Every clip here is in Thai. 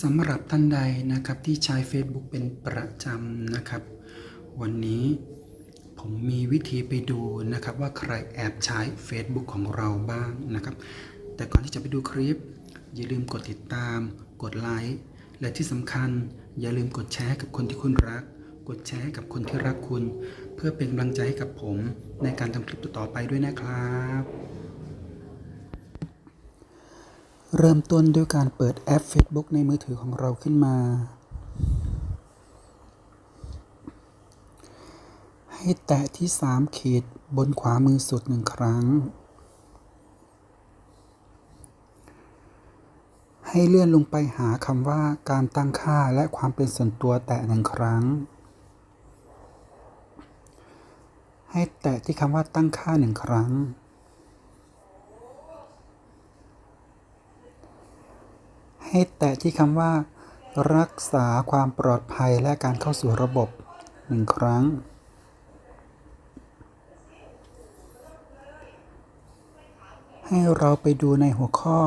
สำหรับท่านใดนะครับที่ใช้ Facebook เป็นประจำนะครับ วันนี้ผมมีวิธีไปดูนะครับว่าใครแอบใช้ Facebook ของเราบ้างนะครับ แต่ก่อนที่จะไปดูคลิป อย่าลืมกดติดตาม กดไลค์และที่สำคัญอย่าลืมกดแชร์ให้กับคนที่คุณรัก กดแชร์ให้กับคนที่รักคุณ เพื่อเป็นกำลังใจให้กับผมในการทำคลิปต่อไปด้วยนะครับ เริ่มต้นด้วยการเปิดแอป Facebook ในมือถือของเราขึ้นมา ให้แตะที่ 3 ขีดบนขวามือสุดหนึ่งครั้ง ให้เลื่อนลงไปหาคำว่าการตั้งค่าและความเป็นส่วนตัวแตะหนึ่งครั้ง ให้แตะที่คำว่าตั้งค่าหนึ่งครั้ง ให้แตะที่คำว่า รักษาความปลอดภัยและการเข้าสู่ระบบหนึ่งครั้ง ให้เราไปดูในหัวข้อ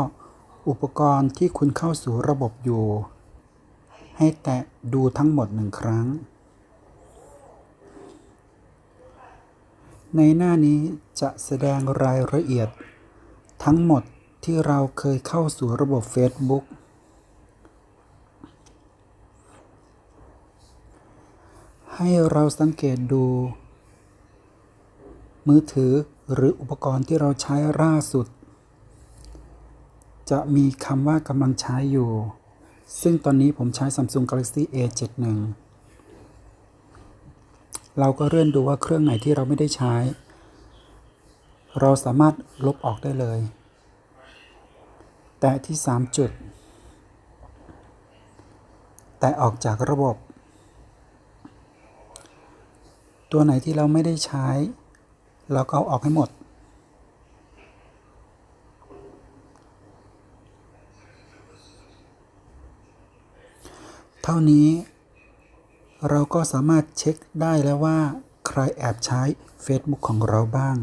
อุปกรณ์ที่คุณเข้าสู่ระบบอยู่ ให้แตะดูทั้งหมดหนึ่งครั้ง ในหน้านี้จะแสดงรายละเอียด ทั้งหมดที่เราเคยเข้าสู่ระบบ Facebook ให้เราสังเกตดู มือถือหรืออุปกรณ์ที่เราใช้ล่าสุด จะมีคำว่ากำลังใช้อยู่ ซึ่งตอนนี้ผมใช้ Samsung Galaxy A71 เราก็เลื่อนดูว่าเครื่องไหนที่เราไม่ได้ใช้ เราสามารถลบออกได้เลย แตะที่ 3 จุด แตะออกจากระบบ ตัวไหนที่เราไม่ได้ใช้ เราก็เอาออกให้หมด เท่านี้ เราก็สามารถเช็คได้แล้วว่า ใครแอบใช้ Facebook ของเราบ้าง